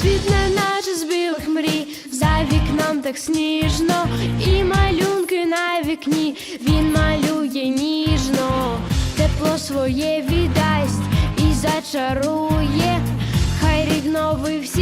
світ не наче з білих мрій, за вікном так сніжно, і малюнки на вікні він малює ніжно, тепло своє віддасть і зачарує, хай рік новий всі.